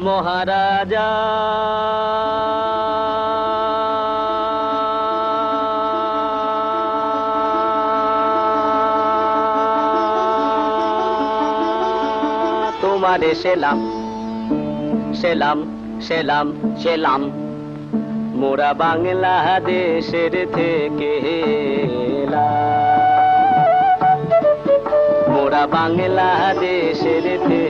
মহারাজা তোমারে সেলাম সেলাম সেলাম সেলাম মোরা বাংলাদেশের থেকে। মোরা বাংলাদেশের থেকে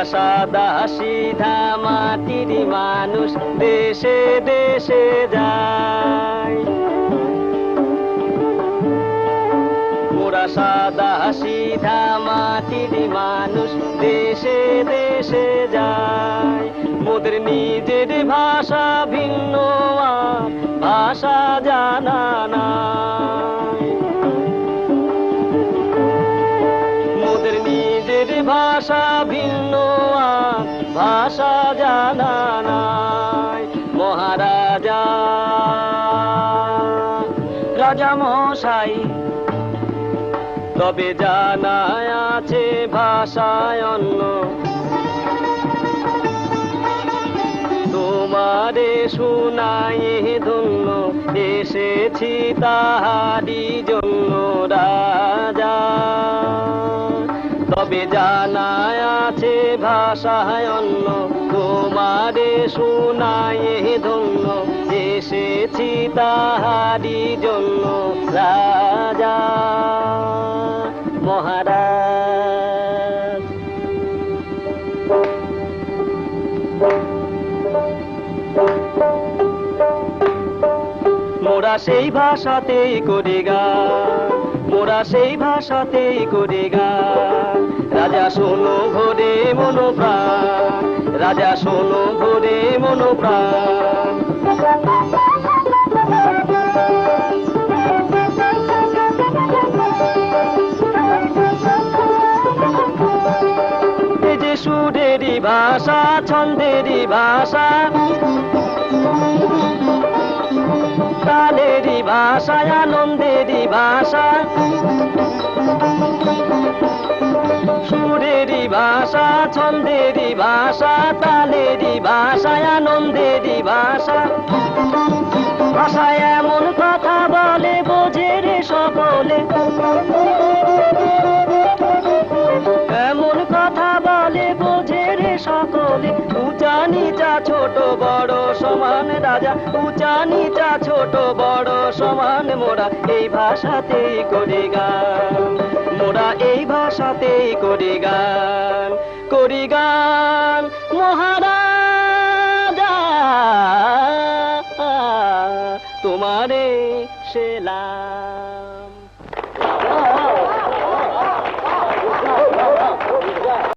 মোরা সাদা সিধা মাটির মানুষ দেশে দেশে যায়। মোরা সাদা সিধা মাটির মানুষ দেশে দেশে যায়। মোদের নিজের ভাষা ভিন্ন, ভাষা জানা নিজের ভাষা ভিন্ন ভাষা জানা নাই, মহারাজা। রাজা মশাই, তবে জানা আছে ভাষায় অন্য। তোমারে শুনাই ধন্য, এসেছি তাহারি জন্য রাজা। তবে জানা আছে ভাষায় অন্য, তোমারে শুনাই ধন্য, এসেছি তাহারি জন্য রাজা মোরা সেই ভাষাতেই করি গান মোরা সেই ভাষাতেই করি গান রাজা শোনো মনোপ্রাণ। রাজা শোনো যে সুরেরই ভাষা ছন্দেরই ভাষা তালেরই ভাষা আনন্দেরই ভাষা ছন্দেরই ভাষা তালেরই ভাষা আনন্দেরই ভাষা ভাষায় এমন কথা বলে, বোঝে রে সকলে। এমন কথা বলে, বোঝে রে সকলে। উঁচা নিচা ছোট বড় সমান রাজা। উঁচা নিচা ছোট বড় সমান মোরা। এই ভাষাতেই করি গান। মোরা এই ভাষাতেই করি গান। করি গান মহারাজা। তোমারে সেলা